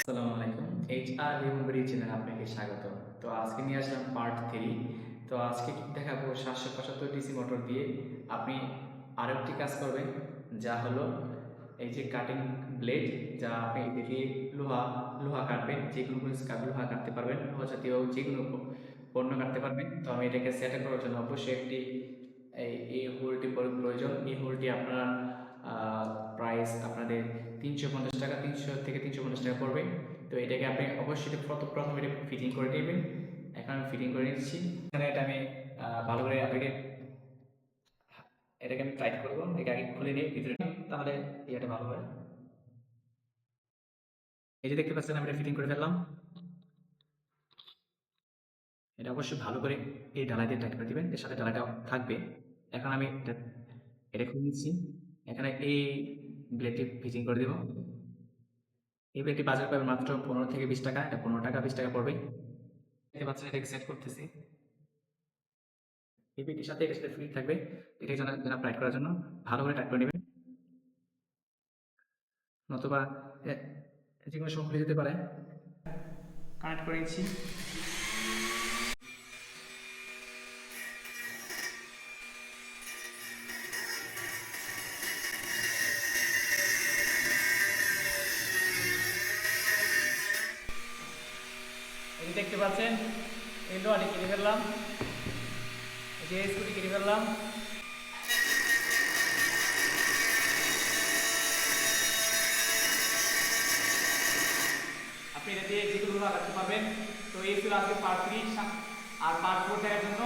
আসসালামু আলাইকুম। H R রিমুভারি channel আপনাকে স্বাগত তো আজকে নিয়ে আসলাম পার্ট থ্রি তো আজকে দেখাবো সাতশো পঁচাত্তর ডিসি মোটর দিয়ে আপনি আরও একটি কাজ করবেন, যা হলো এই যে কাটিং ব্লেড যা আপনি দিয়ে লোহা লোহা কাটবেন যে কোনো লোহা কাটতে পারবেন, লোহা জাতীয় যে কোনো পণ্য কাটতে পারবেন। তো আমি এটাকে সেট করার জন্য অবশ্যই একটি এই হোলটি প্রয়োজন। এই হোলটি আপনার প্রাইস আপনাদের তিনশো পঞ্চাশ টাকা, তিনশো থেকে তিনশো পঞ্চাশ টাকা পড়বে। তো এটাকে আপনি অবশ্যই প্রথম প্রথম এটা ফিটিং করে নেবেন। এখন আমি ফিটিং করে নিচ্ছি। এখানে এটা আমি ভালো করে আপনাকে এটাকে আমি টাইট করব এটাকে আগে খুলে নিই ভিতরে তাহলে ইয়েটা ভালো হয়। এই যে দেখতে পাচ্ছেন, আমি এটা ফিটিং করে ফেললাম। এটা অবশ্যই ভালো করে এই ডালাই দিয়ে টাইট করে দিবেন। এর সাথে ডালাটা থাকবে। এখন আমি এটা এটা খুলে নিচ্ছি। এখানে এই ব্লেডটি ফিটিং করে দেবো। এই ব্লেডটি বাজার পাবে মাত্র পনেরো থেকে বিশ টাকা। এটা পনেরো টাকা, বিশ টাকা পড়বে দেখতে পাচ্ছেন এটাকে সেট করতেছি। এই ব্লেডটির সাথে এটার সাথে ফ্রি থাকবে। এটাকে যেন যেন টাইট করার জন্য ভালো করে টাইট করে নেবেন। নতুবা যে কোনো সময় খুলে যেতে পারে। কানেক্ট করে নিচ্ছি। এই দেখতে পাচ্ছেন, এই লোহাটি কিনে ফেললাম। যে স্কুটি কিনে ফেললাম। আপনি এটা দিয়ে যেগুলো কোনো রাখতে পাবেন তো এই ছিল আজকে পার্ট থ্রি আর পার্ট ফোর দেখার জন্য